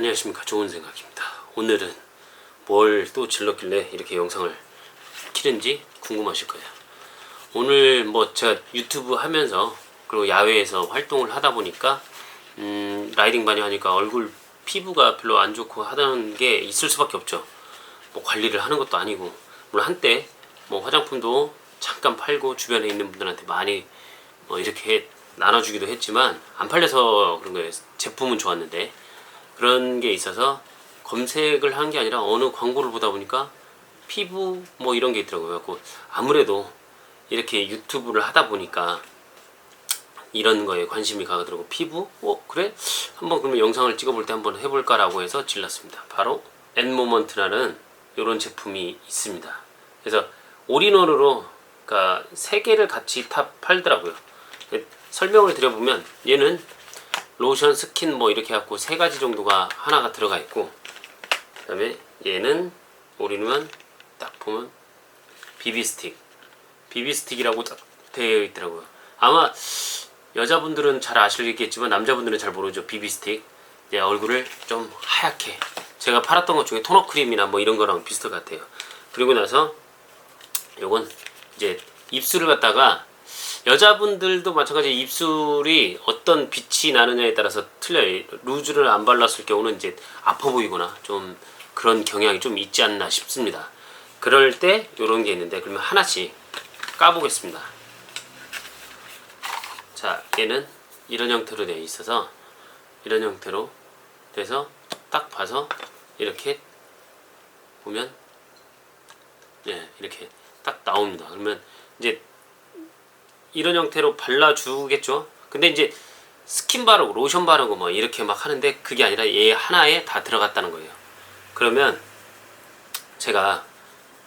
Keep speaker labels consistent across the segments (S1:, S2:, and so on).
S1: 안녕하십니까. 좋은 생각입니다. 오늘은 뭘 또 질렀길래 이렇게 영상을 키는지 궁금하실 거예요. 오늘 뭐 제가 유튜브 하면서 그리고 야외에서 활동을 하다 보니까 음, 라이딩 많이 하니까 얼굴 피부가 별로 안 좋고 하다는 게 있을 수밖에 없죠. 뭐 관리를 하는 것도 아니고. 물론 한때 뭐 화장품도 잠깐 팔고 주변에 있는 분들한테 많이 뭐 이렇게 나눠주기도 했지만 안 팔려서 그런 거예요. 제품은 좋았는데 그런 게 있어서 검색을 한 게 아니라 어느 광고를 보다 보니까 피부 뭐 이런 게 있더라고요. 그래갖고 아무래도 이렇게 유튜브를 하다 보니까 이런 거에 관심이 가더라고. 피부? 어 그래? 한번 그러면 영상을 찍어볼 때 한번 해볼까라고 해서 질렀습니다. 바로 엔모먼트라는 이런 제품이 있습니다. 그래서 올인원으로 그러니까 세 개를 같이 다 팔더라고요. 설명을 드려보면 얘는 로션, 스킨 뭐 이렇게 해갖고 세 가지 정도가 하나가 들어가 있고 그 다음에 얘는 올인원 딱 보면 비비 스틱 비비 스틱이라고 딱 되어 있더라고요. 아마 여자분들은 잘 아시겠지만 남자분들은 잘 모르죠. 비비 스틱 내 얼굴을 좀 하얗게 제가 팔았던 것 중에 토너 크림이나 뭐 이런 거랑 비슷할 것 같아요. 그리고 나서 요건 이제 입술을 갖다가 여자분들도 마찬가지 입술이 어떤 빛이 나느냐에 따라서 틀려요. 루즈를 안 발랐을 경우는 이제 아파 보이거나 좀 그런 경향이 좀 있지 않나 싶습니다. 그럴 때 이런 게 있는데 그러면 하나씩 까보겠습니다. 자, 얘는 이런 형태로 되어 있어서 이런 형태로 돼서 딱 봐서 이렇게 보면 예, 이렇게 딱 나옵니다. 그러면 이제 이런 형태로 발라주겠죠. 근데 이제 스킨 바르고 로션 바르고 뭐 이렇게 막 하는데 그게 아니라 얘 하나에 다 들어갔다는 거예요. 그러면 제가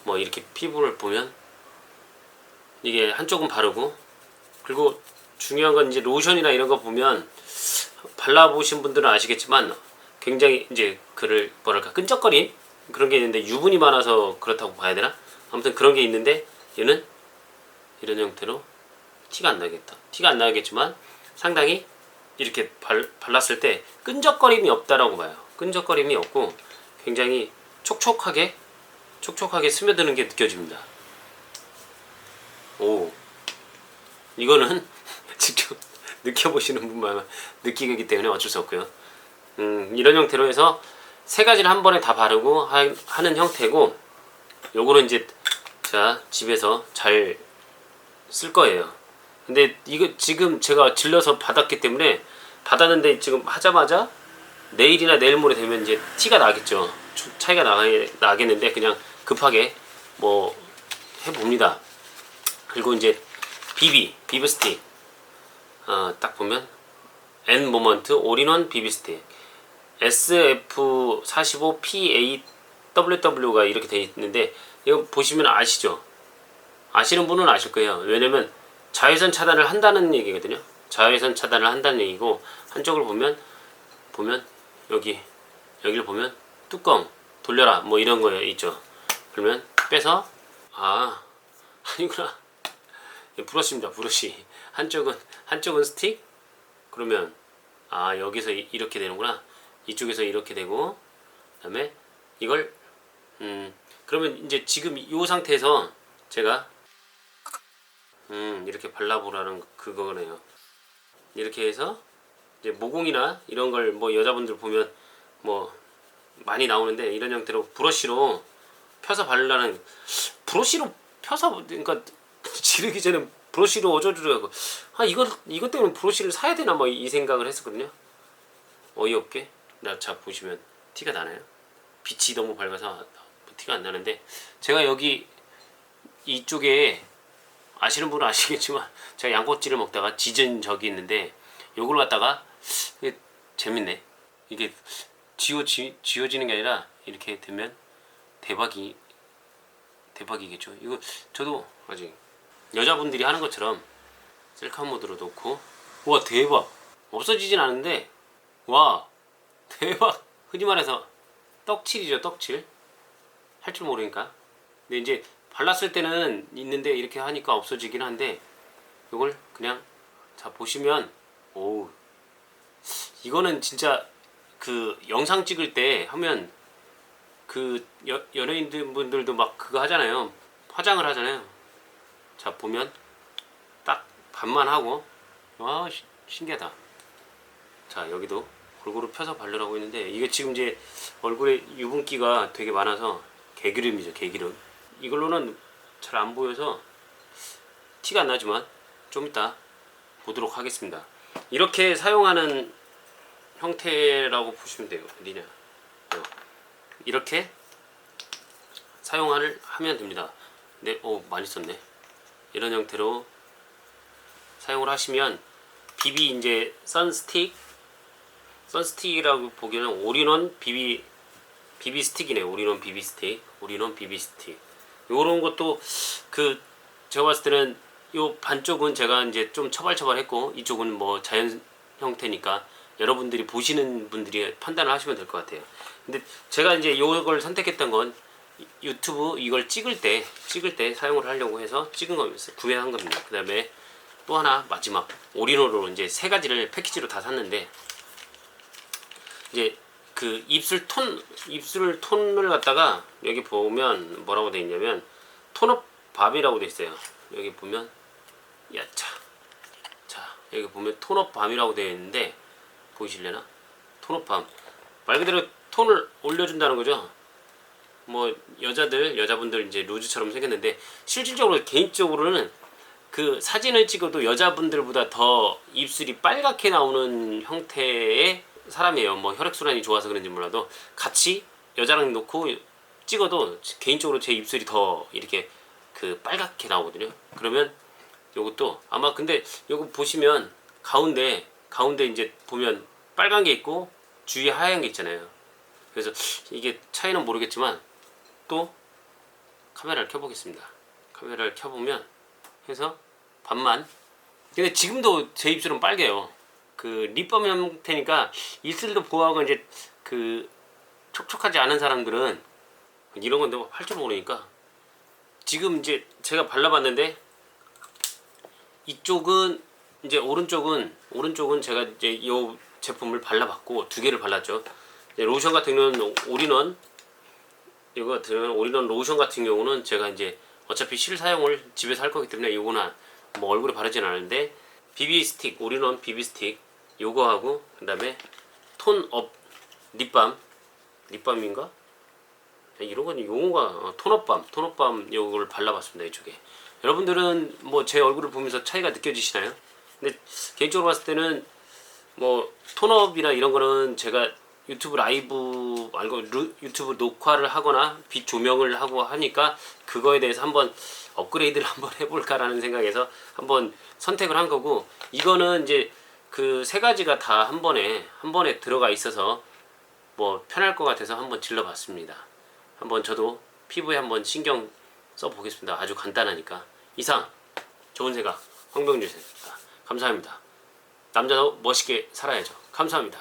S1: 뭐 이렇게 피부를 보면 이게 한쪽은 바르고 그리고 중요한 건 이제 로션이나 이런 거 보면 발라보신 분들은 아시겠지만 굉장히 이제 그를 뭐랄까 끈적거린 그런 게 있는데 유분이 많아서 그렇다고 봐야 되나? 아무튼 그런 게 있는데 얘는 이런 형태로 티가 안 나겠다. 티가 안 나겠지만 상당히 이렇게 발, 발랐을 때 끈적거림이 없다라고 봐요. 끈적거림이 없고 굉장히 촉촉하게 촉촉하게 스며드는 게 느껴집니다. 오 이거는 직접 느껴보시는 분만 느끼기 때문에 어쩔 수 없고요. 음, 이런 형태로 해서 세 가지를 한 번에 다 바르고 하, 하는 형태고 요거는 이제 자 집에서 잘 쓸 거예요. 근데 이거 지금 제가 질러서 받았기 때문에 받았는데 지금 하자마자 내일이나 내일 모레 되면 이제 티가 나겠죠. 주- 차이가 나, 나겠는데 그냥 급하게 뭐 해봅니다. 그리고 이제 비비, 비비 스틱. 어, 딱 보면 N 모먼트 올인원 비비 스틱. SF45PAWW가 이렇게 되어 있는데 이거 보시면 아시죠? 아시는 분은 아실 거예요. 왜냐면 자외선 차단을 한다는 얘기거든요. 자외선 차단을 한다는 얘기고 한쪽을 보면 보면 여기 여기를 보면 뚜껑 돌려라 뭐 이런 거 있죠. 그러면 빼서 아 아니구나 브러쉬입니다. 브러쉬 한쪽은 한쪽은 스틱 그러면 아 여기서 이- 이렇게 되는구나 이쪽에서 이렇게 되고 그다음에 이걸 음 그러면 이제 지금 이 상태에서 제가 음 이렇게 발라보라는 그거네요. 이렇게 해서 이제 모공이나 이런 걸 뭐 여자분들 보면 뭐 많이 나오는데 이런 형태로 브러쉬로 펴서 바르라는 브러쉬로 펴서 그러니까 지르기 전에 브러쉬로 어져주려고 아 이거 이것 때문에 브러쉬를 사야 되나 뭐 이 생각을 했었거든요. 어이없게 나자 보시면 티가 나나요? 빛이 너무 밝아서 티가 안 나는데 제가 여기 이쪽에 아시는 분은 아시겠지만 제가 양꼬치를 먹다가 지진 적이 있는데 요걸 갖다가 재밌네. 이게 지워 지, 지워지는 게 아니라 이렇게 되면 대박이 대박이겠죠. 이거 저도 아직 여자분들이 하는 것처럼 셀카 모드로 놓고 와 대박. 없어지진 않은데 와 대박. 흔히 말해서 떡칠이죠 떡칠. 할 줄 모르니까. 근데 이제 발랐을 때는 있는데 이렇게 하니까 없어지긴 한데 이걸 그냥 자 보시면 오 이거는 진짜 그 영상 찍을 때 하면 그 여, 연예인들 분들도 막 그거 하잖아요. 화장을 하잖아요. 자 보면 딱 반만 하고 와 시- 신기하다. 자 여기도 골고루 펴서 바르라고 했는데 이게 지금 이제 얼굴에 유분기가 되게 많아서 개기름이죠 개기름. 이걸로는 잘 안 보여서 티가 안 나지만 좀 이따 보도록 하겠습니다. 이렇게 사용하는 형태라고 보시면 돼요. 어디냐? 어. 이렇게 사용을 하면 됩니다. 네, 오 많이 썼네. 이런 형태로 사용을 하시면 비비 이제 선스틱 선스틱이라고 보기에는 올인원 비비 비비 스틱이네. 올인원 비비 스틱, 올인원 비비 스틱. 요런 것도 그 제가 봤을 때는 요 반쪽은 제가 이제 좀 처발처발했고 이쪽은 뭐 자연 형태니까 여러분들이 보시는 분들이 판단을 하시면 될 것 같아요. 근데 제가 이제 요걸 선택했던 건 유- 유튜브 이걸 찍을 때 찍을 때 사용을 하려고 해서 찍은 거면서 구매한 겁니다. 그 다음에 또 하나 마지막 올인원으로 이제 세 가지를 패키지로 다 샀는데 이제 그 입술 톤 입술 톤을 갖다가 여기 보면 뭐라고 돼 있냐면 톤업 밤이라고 돼 있어요. 여기 보면 야차 자 여기 보면 톤업 밤이라고 되어 있는데 보이실래나 톤업 밤말 그대로 톤을 올려준다는 거죠. 뭐 여자들 여자분들 이제 루즈처럼 생겼는데 실질적으로 개인적으로는 그 사진을 찍어도 여자분들보다 더 입술이 빨갛게 나오는 형태의 사람이에요. 뭐 혈액순환이 좋아서 그런지 몰라도 같이 여자랑 놓고 찍어도 개인적으로 제 입술이 더 이렇게 그 빨갛게 나오거든요. 그러면 요것도 아마 근데 요거 보시면 가운데 가운데 이제 보면 빨간 게 있고 주위에 하얀 게 있잖아요. 그래서 이게 차이는 모르겠지만 또 카메라를 켜보겠습니다. 카메라를 켜보면 해서 반만. 근데 지금도 제 입술은 빨개요. 그 립밤 형태니까 입술도 보호하고 이제 그 촉촉하지 않은 사람들은 이런 건데 뭐할줄 모르니까 지금 이제 제가 발라봤는데 이쪽은 이제 오른쪽은 오른쪽은 제가 이제 이 제품을 발라봤고 두 개를 발랐죠. 로션 같은 경우는 올인원 이거 같은 경우는 올인원 로션 같은 경우는 제가 이제 어차피 실 사용을 집에서 할 거기 때문에 이거는 뭐 얼굴에 바르진 않는데 비비 스틱 올인원 비비 스틱 요거 하고 그다음에 톤업 립밤 립밤인가? 이런 건 용어가 어, 톤업밤 톤업밤 요걸 발라봤습니다 이쪽에 여러분들은 뭐 제 얼굴을 보면서 차이가 느껴지시나요? 근데 개인적으로 봤을 때는 뭐 톤업이나 이런 거는 제가 유튜브 라이브 말고 루- 유튜브 녹화를 하거나 빛 조명을 하고 하니까 그거에 대해서 한번 업그레이드를 한번 해볼까라는 생각에서 한번 선택을 한 거고 이거는 이제 그 세 가지가 다 한 번에 한 번에 들어가 있어서 뭐 편할 것 같아서 한번 질러봤습니다. 한번 저도 피부에 한번 신경 써보겠습니다. 아주 간단하니까 이상 좋은 생각 황병준 선생입니다. 감사합니다. 남자도 멋있게 살아야죠. 감사합니다.